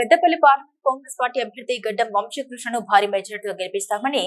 Peddapalli parliament Congress party అభ్యర్థి గడ్డం వంశీకృష్ణను భారీ మెజార్టీతో గెలిపిస్తామని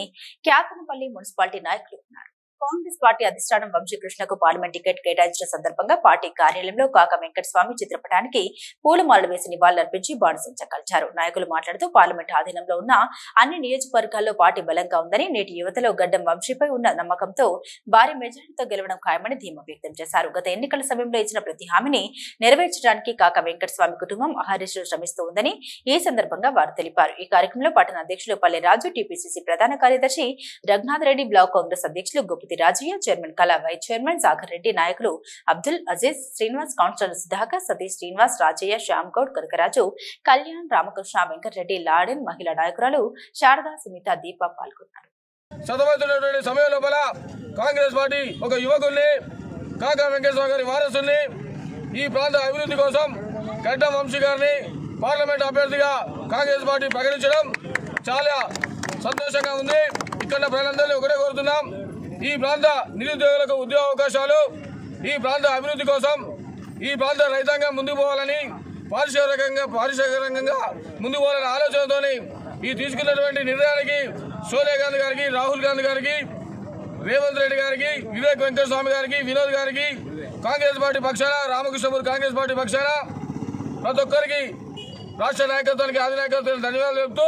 క్యాతనపల్లి మున్సిపాలిటీ నాయకులు అన్నారు. కాంగ్రెస్ పార్టీ అధిష్టానం వంశీకృష్ణకు పార్లమెంట్ టికెట్ కేటాయించిన సందర్భంగా పార్టీ కార్యాలయంలో కాక వెంకటస్వామి చిత్రపటానికి పూలమాలలు వేసి నివాళులర్పించి బాణసంచ కలిచారు. నాయకులు మాట్లాడుతూ పార్లమెంట్ ఆధీనంలో ఉన్న అన్ని నియోజకవర్గాల్లో పార్టీ బలంగా ఉందని నేటి యువతలో గడ్డం వంశీపై ఉన్న నమ్మకంతో భారీ మెజారిటీతో గెలవడం ఖాయమని ధీమా వ్యక్తం చేశారు. గత ఎన్నికల సమయంలో ఇచ్చిన ప్రతి హామీని నెరవేర్చడానికి కాక వెంకటస్వామి కుటుంబం అహర్నిశలు శ్రమిస్తూ ఉందని ఈ సందర్భంగా వారు తెలిపారు. ఈ కార్యక్రమంలో పట్టణ అధ్యక్షులు పల్లె రాజు టీపీసీసీ ప్రధాన కార్యదర్శి రఘునాథ్ రెడ్డి బ్లాక్ కాంగ్రెస్ అధ్యక్షులు Gupti Rajaiah chairman Kala vice chairman Sagar Reddy నాయకులు అబ్దుల్ అజీజ్ శ్రీనివాస్ కౌన్సిలర్ సుధాకర్ సతీష్ శ్రీనివాస్ రాజయ్య శ్యామ్ గౌడ్ కనకరాజు కళ్యాణ్ రామకృష్ణ వెంకటరెడ్డి లాడెన్ మహిళా నాయకురాలు శారదా సునీత దీప పాల్గొన్నారు. చదవతున్నటువంటి సమయం లోపల కాంగ్రెస్ పార్టీ ఒక యువకుల్ని కాకా వెంకటేశ్వర గారి వారసుల్ని ఈ ప్రాంత అభివృద్ధి కోసం గడ్డ వంశీ గారిని పార్లమెంట్ అభ్యర్థిగా కాంగ్రెస్ పార్టీ ప్రకటించడం చాలా సంతోషంగా ఉంది. ఇక్కడ ప్రజలందరినీ ఒకటే కోరుతున్నాం. ఈ ప్రాంత నిరుద్యోగులకు ఉద్యోగ అవకాశాలు ఈ ప్రాంత అభివృద్ధి కోసం ఈ ప్రాంత రైతాంగం ముందుకు పోవాలని పారిశ్రామికంగా పారిశ్రామికంగా ముందుకు పోవాలనే ఆలోచనతోని ఈ తీసుకున్నటువంటి నిర్ణయానికి సోనియా గాంధీ గారికి రాహుల్ గాంధీ గారికి రేవంత్ రెడ్డి గారికి వివేక్ వెంకటస్వామి గారికి వినోద్ గారికి కాంగ్రెస్ పార్టీ పక్షాన రామకృష్ణపూర్ కాంగ్రెస్ పార్టీ పక్షాన ప్రతి ఒక్కరికి రాష్ట్ర నాయకత్వానికి అధినాయకత్వానికి ధన్యవాదాలు చెబుతూ